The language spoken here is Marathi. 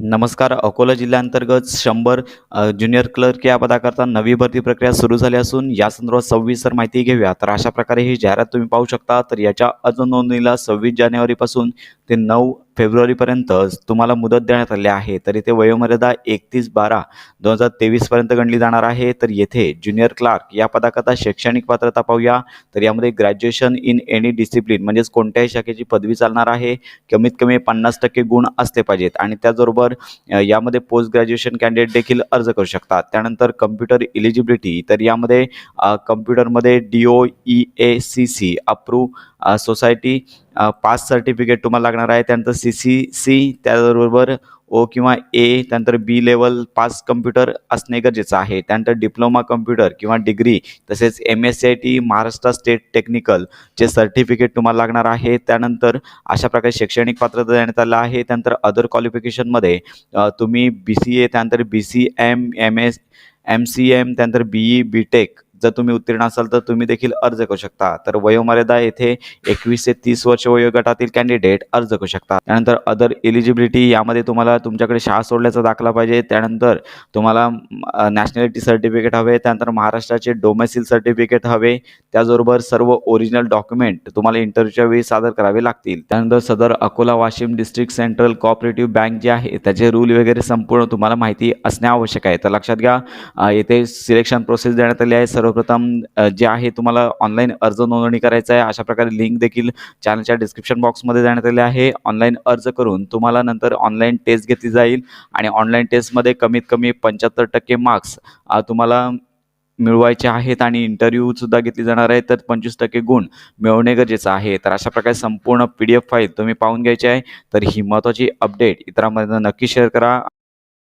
नमस्कार. अकोला जिल्ह्याअंतर्गत शंभर ज्युनियर क्लर्क या पदाकरता नवी भरती प्रक्रिया सुरू झाली असून या संदर्भात सविस्तर माहिती घेऊया. तर अशा प्रकारे ही जाहिरात तुम्ही पाहू शकता. तर याच्या अजून नोंदणीला सव्वीस जानेवारीपासून ते नऊ फेब्रुवारीपर्यंत तुम्हाला मुदत देण्यात आली आहे तर इथे वयोमर्यादा एकतीस बारा दोन हजार तेवीसपर्यंत गणली जाणार आहे. तर येथे ज्युनियर क्लार्क या पदाकरता शैक्षणिक पात्रता पाहूया. तर यामध्ये ग्रॅज्युएशन इन एनी डिसिप्लिन म्हणजेच कोणत्याही शाखेची पदवी चालणार आहे. कमीत कमी पन्नास टक्के गुण असले पाहिजेत आणि त्याचबरोबर यामध्ये पोस्ट ग्रॅज्युएशन कॅन्डिडेट देखील अर्ज करू शकतात. त्यानंतर कम्प्युटर इलिजिबिलिटी तर यामध्ये कम्प्युटरमध्ये D O E A C C approve society pass certificate तुम्हाला लागणार आहे. त्यानंतर सी सी सी त्याचबरोबर ओ किंवा ए त्यानंतर बी लेवल पास कम्प्युटर असणे गरजेचं आहे. त्यानंतर डिप्लोमा कम्प्युटर किंवा डिग्री तसेच M S C I T Maharashtra state टेक्निकलचे certificate तुम्हाला लागणार आहे. त्यानंतर अशा प्रकारे शैक्षणिक पात्रता देण्यात आलं आहे. त्यानंतर अदर क्वालिफिकेशनमध्ये तुम्ही बी सी ए त्यानंतर B C M M S M C M त्यानंतर बी ई बी टेक जर तुम्ही उत्तीर्ण असाल तर तुम्ही देखील अर्ज करू शकता. तर वयोमर्यादा येथे एकवीस ते तीस वर्ष वयोगटातील कॅन्डिडेट अर्ज करू शकता. त्यानंतर अदर एलिजिबिलिटी यामध्ये तुम्हाला तुमच्याकडे शाळा सोडल्याचा दाखला पाहिजे. त्यानंतर तुम्हाला नॅशनॅलिटी सर्टिफिकेट हवे. त्यानंतर महाराष्ट्राचे डोमेसिल सर्टिफिकेट हवे. त्याचबरोबर सर्व ओरिजिनल डॉक्युमेंट तुम्हाला इंटरव्ह्यूच्या वेळी सादर करावे लागतील. त्यानंतर सदर Akola Washim district central cooperative bank जे आहे त्याचे रूल वगैरे संपूर्ण तुम्हाला माहिती असणे आवश्यक आहे. तर लक्षात घ्या येथे सिलेक्शन प्रोसेस देण्यात आली आहे. सर्वप्रथम जे आहे तुम्हाला ऑनलाईन अर्ज नोंदणी करायचा आहे अशा प्रकारे लिंक देखील चॅनलच्या डिस्क्रिप्शन बॉक्समध्ये देण्यात आली आहे. ऑनलाईन अर्ज करून तुम्हाला नंतर ऑनलाईन टेस्ट घेतली जाईल आणि ऑनलाईन टेस्टमध्ये कमीत कमी पंच्याहत्तर टक्के मार्क्स तुम्हाला मिळवायचे आहेत आणि इंटरव्ह्यूसुद्धा घेतली जाणार आहे. तर पंचवीस टक्के गुण मिळवणे गरजेचं आहे. तर अशा प्रकारे संपूर्ण पी डी एफ फाईल तुम्ही पाहून घ्यायची आहे. तर ही महत्त्वाची अपडेट इतरांमध्ये नक्की शेअर करा.